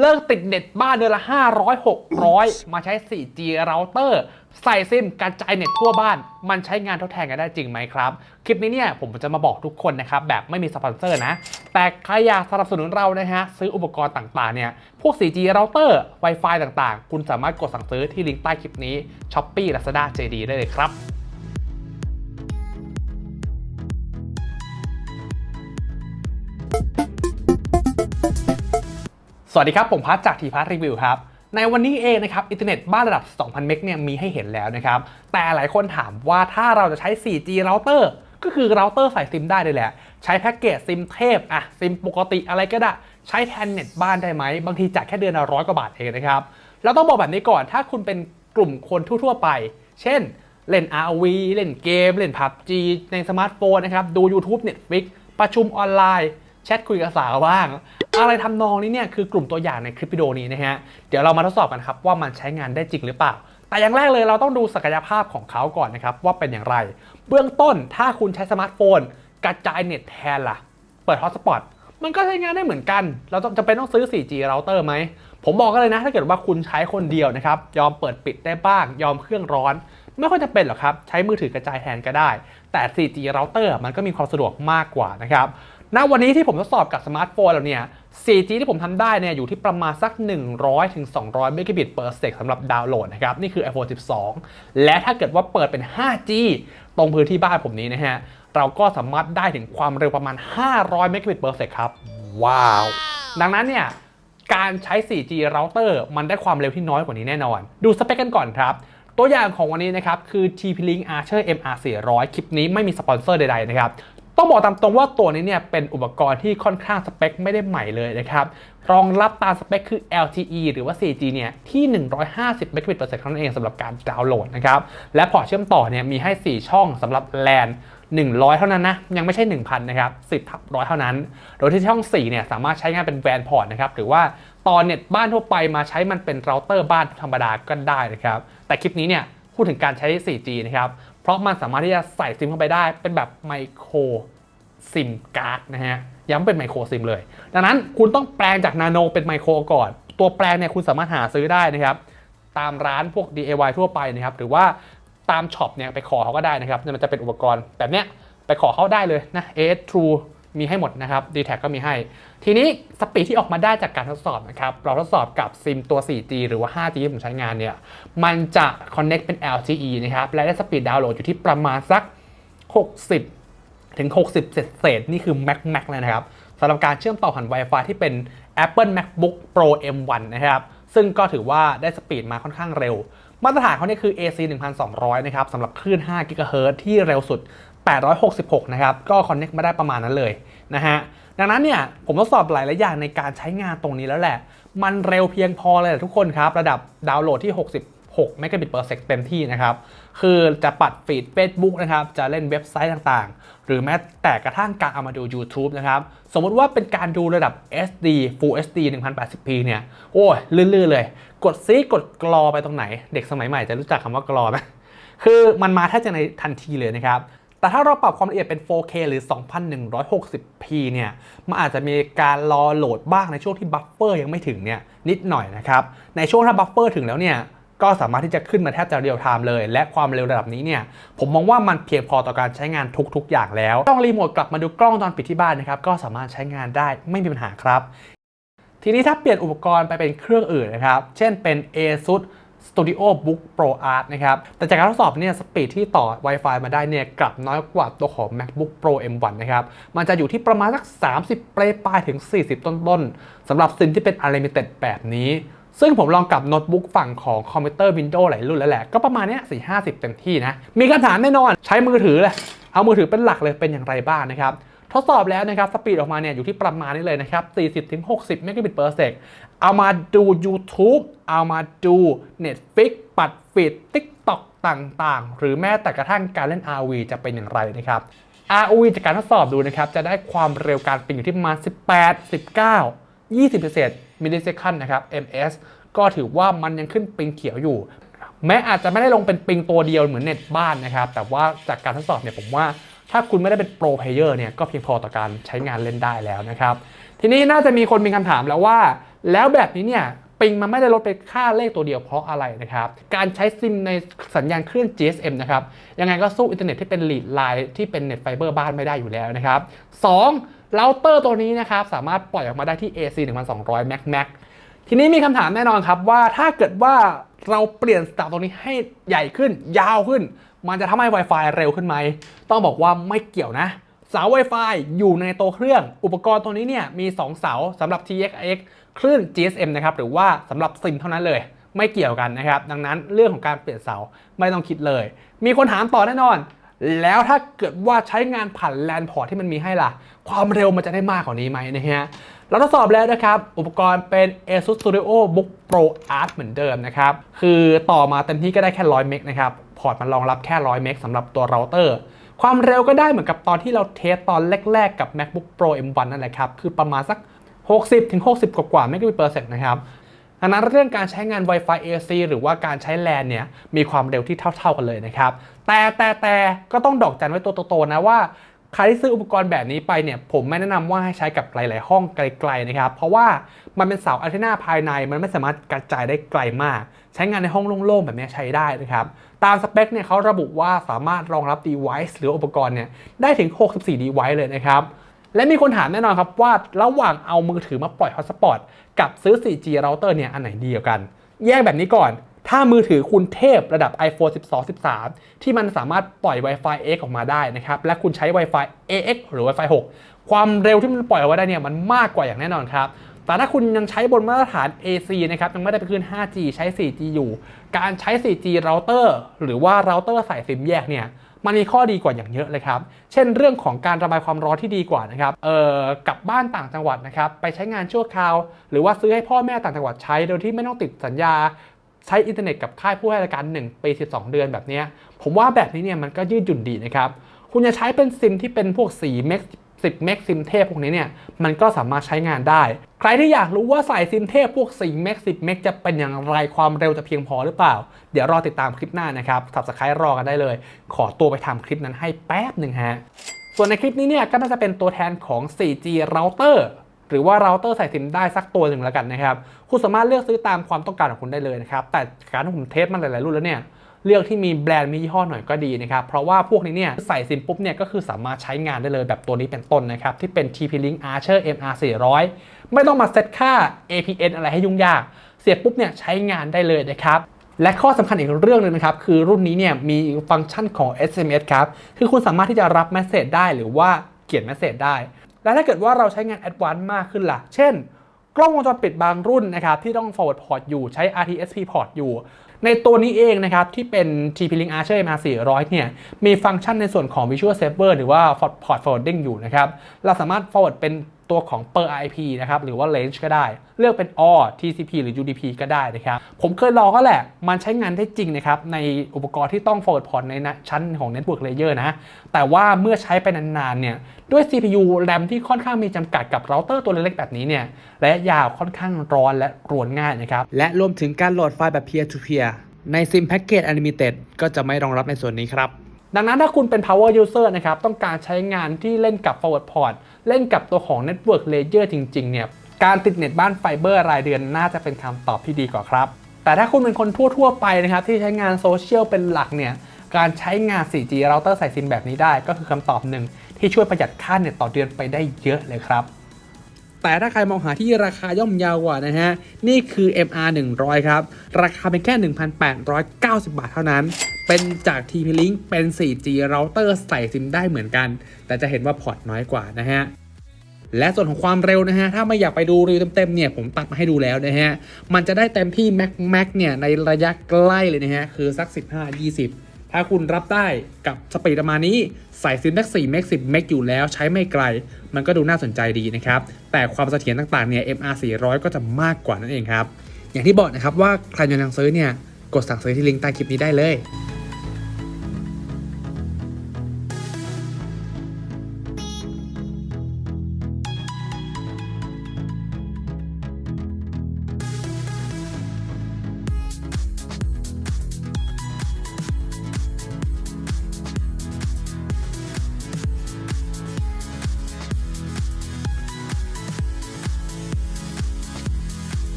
เลิกติดเน็ตบ้านเดือนละ 500 600 มาใช้ 4G เราเตอร์ ใส่ซิมกระจายเน็ตทั่วบ้าน มันใช้งานทดแทนกันได้จริงไหมครับ คลิปนี้เนี่ยผมจะมาบอกทุกคนนะครับ แบบไม่มีสปอนเซอร์นะ แต่ใครอยากสนับสนุนเรานะฮะ ซื้ออุปกรณ์ต่างๆ เนี่ย พวก 4G เราเตอร์ Wi-Fi ต่างๆ คุณสามารถกดสั่งซื้อที่ลิงก์ใต้คลิปนี้ Shopee Lazada JD ได้เลยครับ วัสดีครับ ผมพัทจากทีพัทรีวิวครับ ในวันนี้เองนะครับ อินเทอร์เน็ตบ้านระดับ 2,000 เมกเนี่ยมีให้เห็นแล้วนะครับ แต่หลายคนถามว่าถ้าเราจะใช้ 4G เราเตอร์ก็คือเราเตอร์ใส่ซิมได้เลยแหละ ใช้แพ็กเกจซิมเทพอะซิมปกติอะไรก็ได้ ใช้แทนเน็ตบ้านได้ไหม บางทีจ่ายแค่เดือนละร้อยกว่าบาทเองนะครับเราต้องบอกแบบนี้ก่อนถ้าคุณเป็นกลุ่มคนทั่วๆไป เช่นเล่น RV เล่นเกม เล่น PUBG ในสมาร์ทโฟนนะครับดู YouTube Netflix ประชุมออนไลน์แชทคุยกับสาวบ้าง อะไรทำนองนี้เนี่ยคือกลุ่มตัวอย่างในคลิปวิดีโอนี้นะฮะ เดี๋ยวเรามาทดสอบกันครับว่ามันใช้งานได้จริงหรือเปล่า แต่อย่างแรกเลยเราต้องดูศักยภาพของเขาก่อนนะครับว่าเป็นอย่างไร เบื้องต้นถ้าคุณใช้สมาร์ทโฟน กระจายเน็ตแทนล่ะ เปิดฮอตสปอตมันก็ใช้งานได้เหมือนกัน เราจะเป็นต้องซื้อ 4G เราเตอร์ไหม ผมบอกกันเลยนะ ถ้าเกิดว่าคุณใช้คนเดียวนะครับ ยอมเปิดปิดได้บ้าง ยอมเครื่องร้อน ไม่ค่อยจะเป็นหรอกครับ ใช้มือถือกระจายแทนก็ได้ แต่ 4G เราเตอร์มันก็มีความสะดวกมากกว่านะครับ ณ วันนี้ที่ผมทดสอบกับสมาร์ทโฟนแล้วเนี่ย 4G ที่ผมทำได้เนี่ยอยู่ที่ประมาณสัก 100ถึง200เมกะบิต per sec สำหรับดาวน์โหลดนะครับ นี่คือ iPhone 12 และถ้าเกิดว่าเปิดเป็น 5G ตรงพื้นที่บ้านผมนี้นะฮะ เราก็สามารถได้ถึงความเร็วประมาณ 500เมกะบิต per sec ครับ ว้าว ดังนั้นเนี่ยการใช้ 4G เราเตอร์มันได้ความเร็วที่น้อยกว่านี้แน่นอน ดูสเปคกันก่อนครับ ตัวอย่างของวันนี้นะครับ คือ TP-Link Archer MR 400 คลิปนี้ไม่มีสปอนเซอร์ใดๆนะครับ ต้องบอกตามตรงว่าตัวนี้เนี่ยเป็นอุปกรณ์ที่ค่อนข้างสเปคไม่ได้ใหม่เลยนะครับ รองรับตามสเปคคือ LTE หรือว่า 4G เนี่ยที่ 150 Mbps เท่านั้นเองสำหรับการดาวน์โหลดนะครับ และพอร์ตเชื่อมต่อเนี่ยมีให้ 4 ช่องสำหรับ LAN 100 เท่านั้นนะ ยังไม่ใช่ 1,000 นะครับ 10ทับร้อยเท่านั้น โดยที่ช่อง 4 เนี่ยสามารถใช้งานเป็นแวนพอร์ตนะครับ หรือว่าต่อเน็ตบ้านทั่วไปมาใช้มันเป็นเราเตอร์บ้านธรรมดาก็ได้นะครับ แต่คลิปนี้เนี่ย พูดถึงการใช้ 4G นะครับ เพราะมันสามารถที่จะใส่ซิมเข้าไปได้ เป็นแบบไมโครซิมการ์ดนะฮะ ย้ำเป็นไมโครซิมเลย ดังนั้นคุณต้องแปลงจากนาโนเป็นไมโครก่อน ตัวแปลงเนี่ยคุณสามารถหาซื้อได้นะครับ ตามร้านพวก DIY ทั่วไปนะครับ หรือว่าตามช็อปเนี่ยไปขอเขาก็ได้นะครับ มันจะเป็นอุปกรณ์แบบเนี้ยไปขอเขาได้เลยนะ AS True มีให้หมดนะครับ d t แทก็มีให้ ทีนี้สปีดที่ออกมาได้จากการทดสอบนะครับ เราทดสอบกับซิมตัว 4G หรือว่า 5G ที่ผมใช้งานเนี่ย มันจะ connect เป็น LTE นะครับ และได้สปีดดาวน์โหลดอยู่ที่ประมาณสัก 60 ถึง 60 เศษเศษนี่คือ Mac Mac เลยนะครับสำหรับการเชื่อมต่อผ่าน Wi-Fi ที่เป็น Apple MacBook Pro M1 นะครับ ซึ่งก็ถือว่าได้สปีดมาค่อนข้างเร็ว มาตรฐานเขาเนี่ยคือ AC 1200 นะครับสำหรับคลื่น 5 GHz ที่เร็วสุด 866 นะครับ ก็คอนเน็กมาได้ประมาณนั้นเลยนะฮะ ดังนั้นเนี่ยผมทดสอบหลายๆอย่างในการใช้งานตรงนี้แล้วแหละ มันเร็วเพียงพอเลยทุกคนครับ ระดับดาวน์โหลดที่ 66เมกะบิต per sec เต็มที่นะครับ คือจะปัดฟีด Facebook นะครับ จะเล่นเว็บไซต์ต่างๆ หรือแม้แต่กระทั่งการเอามาดู YouTube นะครับ สมมติว่าเป็นการดูระดับ SD Full HD 1080p เนี่ย โอ้ยลื่นๆเลย กดซีกดกรอไปตรงไหน เด็กสมัยใหม่จะรู้จักคำว่ากรอไหมคือมันมาแทบจะในทันทีเลยนะครับ แต่ถ้าเราปรับความละเอียดเป็น 4K หรือ 2160p เนี่ย มันอาจจะมีการรอโหลดบ้างในช่วงที่บัฟเฟอร์ยังไม่ถึงเนี่ยนิดหน่อยนะครับ ในช่วงถ้าบัฟเฟอร์ถึงแล้วเนี่ย ก็สามารถที่จะขึ้นมาแทบจะเรียลไทม์เลย และความเร็วระดับนี้เนี่ย ผมมองว่ามันเพียงพอต่อการใช้งานทุกๆ อย่างแล้ว ต้องรีโมทกลับมาดูกล้องวงจรปิดที่บ้านนะครับ ก็สามารถใช้งานได้ไม่มีปัญหาครับ ทีนี้ถ้าเปลี่ยนอุปกรณ์ไปเป็นเครื่องอื่นนะครับ เช่นเป็น ASUS Studio Book Pro Art นะครับ แต่จากการทดสอบเนี่ยสปีดที่ต่อ Wi-Fi มาได้เนี่ยกลับน้อยกว่าตัวของ MacBook Pro M1 นะครับ มันจะอยู่ที่ประมาณสัก 30 ปลายปลายถึง 40 ต้นๆสำหรับซิมที่เป็น Unlimited แบบนี้ ซึ่งผมลองกับโน้ตบุ๊กฝั่งของคอมพิวเตอร์ Windows หลายรุ่นแล้วแหละ ก็ประมาณเนี้ย4 50เต็มที่นะ มีคำถามแน่นอนใช้มือถือเลยเอามือถือเป็นหลักเลยเป็นอย่างไรบ้างนะครับ ทดสอบแล้วนะครับสปีดออกมาเนี่ยอยู่ที่ประมาณนี้เลยนะครับ 40-60 เมกะบิต per sec เอามาดู YouTube เอามาดู Netflix ปัดฟีด TikTok ต่างๆ หรือแม้แต่กระทั่งการเล่น RV จะเป็นอย่างไรนะครับ ROV จากการทดสอบดูนะครับจะได้ความเร็วการปิงอยู่ที่ประมาณ 18 19 20มิลลิเซคันนะครับ ms ก็ถือว่ามันยังขึ้นปิงเขียวอยู่ แม้อาจจะไม่ได้ลงเป็นปิงตัวเดียวเหมือนเน็ตบ้านนะครับ แต่ว่าจากการทดสอบเนี่ยผมว่า ถ้าคุณไม่ได้เป็นโปรเพลเยอร์เนี่ยก็เพียงพอต่อการใช้งานเล่นได้แล้วนะครับ ทีนี้น่าจะมีคนมีคำถามแล้วว่า แล้วแบบนี้เนี่ยปิงมันไม่ได้ลดไปค่าเลขตัวเดียวเพราะอะไรนะครับ การใช้ซิมในสัญญาณคลื่น GSM นะครับ ยังไงก็สู้อินเทอร์เน็ตที่เป็นลีดไลน์ที่เป็นเน็ตไฟเบอร์บ้านไม่ได้อยู่แล้วนะครับ 2. เราเตอร์ตัวนี้นะครับ สามารถปล่อยออกมาได้ที่ AC 1200 Mac Mac ทีนี้มีคำถามแน่นอนครับว่าถ้าเกิดว่าเราเปลี่ยนสตับตรงนี้ให้ใหญ่ขึ้น ยาวขึ้น มันจะทำให้ Wi-Fi เร็วขึ้นไหม ต้องบอกว่าไม่เกี่ยวนะเสา Wi-Fi อยู่ในตัวเครื่อง อุปกรณ์ตัวนี้เนี่ยมี 2 เสาสำหรับ TXX คลื่น GSM นะครับหรือว่าสำหรับซิมเท่านั้นเลยไม่เกี่ยวกันนะครับ ดังนั้นเรื่องของการเปลี่ยนเสาไม่ต้องคิดเลย มีคนถามต่อแน่นอน แล้วถ้าเกิดว่าใช้งานผ่านแลนพอร์ตที่มันมีให้ล่ะ ความเร็วมันจะได้มากกว่านี้ไหมนะฮะ เราทดสอบแล้วนะครับ อุปกรณ์เป็น ASUS Studio Book Pro Art เหมือนเดิมนะครับ คือต่อมาเต็มที่ก็ได้แค่ 100 เมกนะครับ พอร์ตมันรองรับแค่ 100 เมกสำหรับตัวเราเตอร์ ความเร็วก็ได้เหมือนกับตอนที่เราเทสตอนแรกๆ กับ MacBook Pro M1 นั่นแหละครับ คือประมาณสัก 60ถึง60 กว่าๆไม่ก็มีเปอร์เซ็นต์นะครับดังนั้นเรื่องการใช้งาน Wi-Fi AC หรือว่าการใช้ LAN เนี่ยมีความเร็วที่เท่า ๆกันเลยนะครับ แต่แต่แต่ก็ต้องดอกจันไว้ตัวโตๆนะว่า ใครที่ซื้ออุปกรณ์แบบนี้ไปเนี่ยผมไม่แนะนำว่าให้ใช้กับหลาย ๆ ห้องไกล ๆ นะครับ เพราะว่ามันเป็นเสาอัลเทน่าภายในมันไม่สามารถกระจายได้ไกลมาก ใช้งานในห้องโล่ง ๆ แบบนี้ใช้ได้นะครับ ตามสเปคเนี่ยเขาระบุว่าสามารถรองรับ device หรืออุปกรณ์เนี่ยได้ถึง 64 device เลยนะครับและมีคนถามแน่นอนครับว่าระหว่างเอามือถือมาปล่อย hotspot กับซื้อ 4G router เนี่ยอันไหนดีกว่ากัน แยกแบบนี้ก่อน ถ้ามือถือคุณเทพระดับ iPhone 12 13 ที่มันสามารถปล่อย Wi-Fi X ออกมาได้นะครับ และคุณใช้ Wi-Fi AX หรือ Wi-Fi 6 ความเร็วที่มันปล่อยออกมาได้เนี่ยมันมากกว่าอย่างแน่นอนครับ แต่ถ้าคุณยังใช้บนมาตรฐาน AC นะครับ ยังไม่ได้ไปขึ้น 5G ใช้ 4G อยู่ การใช้ 4G router หรือว่า router ใส่ซิมแยกเนี่ยมันมีข้อดีกว่าอย่างเยอะเลยครับ เช่นเรื่องของการระบายความร้อนที่ดีกว่านะครับ เอ่อ กลับบ้านต่างจังหวัดนะครับ ไปใช้งานชั่วคราว หรือว่าซื้อให้พ่อแม่ต่างจังหวัดใช้ โดยที่ไม่ต้องติดสัญญา ใช้อินเทอร์เน็ตกับค่ายผู้ให้บริการ 1 ปี 12 เดือนแบบนี้ผมว่าแบบนี้เนี่ยมันก็ยืดหยุ่นดีนะครับ คุณจะใช้เป็นซิมที่เป็นพวก4เมก10 เมกซิมเทพพวกนี้เนี่ยมันก็สามารถใช้งานได้ ใครที่อยากรู้ว่าสายซิมเทพพวก 4 เมก10 เมกจะเป็นอย่างไรความเร็วจะเพียงพอหรือเปล่า เดี๋ยวรอติดตามคลิปหน้านะครับสับสไครต์รอกันได้เลย ขอตัวไปทำคลิปนั้นให้แป๊บหนึ่งฮะส่วนในคลิปนี้เนี่ยก็น่าจะเป็นตัวแทนของ 4G router หรือว่าเราเตอร์ใส่ซิมได้สักตัวหนึ่งแล้วกันนะครับ คุณสามารถเลือกซื้อตามความต้องการของคุณได้เลยนะครับ แต่การที่ผมเทสมันหลาย ๆ รุ่นแล้วเนี่ย เลือกที่มีแบรนด์มียี่ห้อหน่อยก็ดีนะครับ เพราะว่าพวกนี้เนี่ยใส่ซิมปุ๊บเนี่ยก็คือสามารถใช้งานได้เลยแบบตัวนี้เป็นต้นนะครับ ที่เป็น TP-Link Archer MR 400 ไม่ต้องมาเซตค่า APN อะไรให้ยุ่งยาก เสียบปุ๊บเนี่ยใช้งานได้เลยนะครับและข้อสำคัญอีกเรื่องหนึงนะครับ คือรุ่นนี้เนี่ยมีฟังก์ชันของ SMS ครับ คือคุณสามารถที่จะรับเมสเซจได้หรือว่าเขียนเมสเซจได้ และถ้าเกิดว่าเราใช้งานแอดวานซ์มากขึ้นล่ะ เช่น กล้องวงจรปิดบางรุ่นนะครับที่ต้อง forward port อยู่ใช้ RTSP port อยู่ ในตัวนี้เองนะครับที่เป็น TP-Link Archer MR 400 เนี่ยมีฟังก์ชันในส่วนของ Visual Saver หรือว่า port forwarding อยู่นะครับเราสามารถ forward เป็น ตัวของ per IP นะครับหรือว่า range ก็ได้ เลือกเป็น OR TCP หรือ UDP ก็ได้นะครับผมเคยลองก็แหละ มันใช้งานได้จริงนะครับในอุปกรณ์ที่ต้อง forward port ในชั้นของ network layer นะ แต่ว่าเมื่อใช้ไปนานๆเนี่ยด้วย CPU RAM ที่ค่อนข้างมีจำกัดกับเราเตอร์ตัวเล็กๆแบบนี้เนี่ยระยะยาวค่อนข้างร้อนและรวนง่ายนะครับและรวมถึงการโหลดไฟล์แบบ peer to peer ใน SIM Package Unlimited ก็จะไม่รองรับในส่วนนี้ครับ ดังนั้นถ้าคุณเป็น power user นะครับ ต้องการใช้งานที่เล่นกับ forward port เล่นกับตัวของ network layer จริง ๆ เนี่ย การติดเน็ตบ้านไฟเบอร์รายเดือนน่าจะเป็นคำตอบที่ดีกว่าครับ แต่ถ้าคุณเป็นคนทั่ว ๆ ไปนะครับ ที่ใช้งานโซเชียลเป็นหลักเนี่ย การใช้งาน 4G router ใส่ซิมแบบนี้ได้ก็คือคำตอบหนึ่งที่ช่วยประหยัดค่าเน็ตต่อเดือนไปได้เยอะเลยครับ แต่ถ้าใครมองหาที่ราคาย่อมเยาวกว่านะฮะ นี่คือ MR 100 ครับ ราคาเป็นแค่ 1,890 บาทเท่านั้น เป็นจาก TP-Link เป็น 4G router ใส่ซิมได้เหมือนกัน แต่จะเห็นว่าพอร์ตน้อยกว่านะฮะและส่วนของความเร็วนะฮะ ถ้าไม่อยากไปดูรีวิวเต็มๆเนี่ย ผมตัดมาให้ดูแล้วนะฮะ มันจะได้เต็มที่ Mac Mac เนี่ย ในระยะใกล้เลยนะฮะ คือสัก 15-20 ถ้าคุณรับได้กับสปีดประมาณนี้ ใส่ซิมแม็ก4 Mac 10 Mac อยู่แล้วใช้ไม่ไกล มันก็ดูน่าสนใจดีนะครับ แต่ความเสถียรต่างๆเนี่ย MR 400 ก็จะมากกว่านั่นเองครับ อย่างที่บอกนะครับว่าใครยากสั่งซื้อเนี่ย กดสั่งซื้อที่ลิงก์ใต้คลิปนี้ได้เลย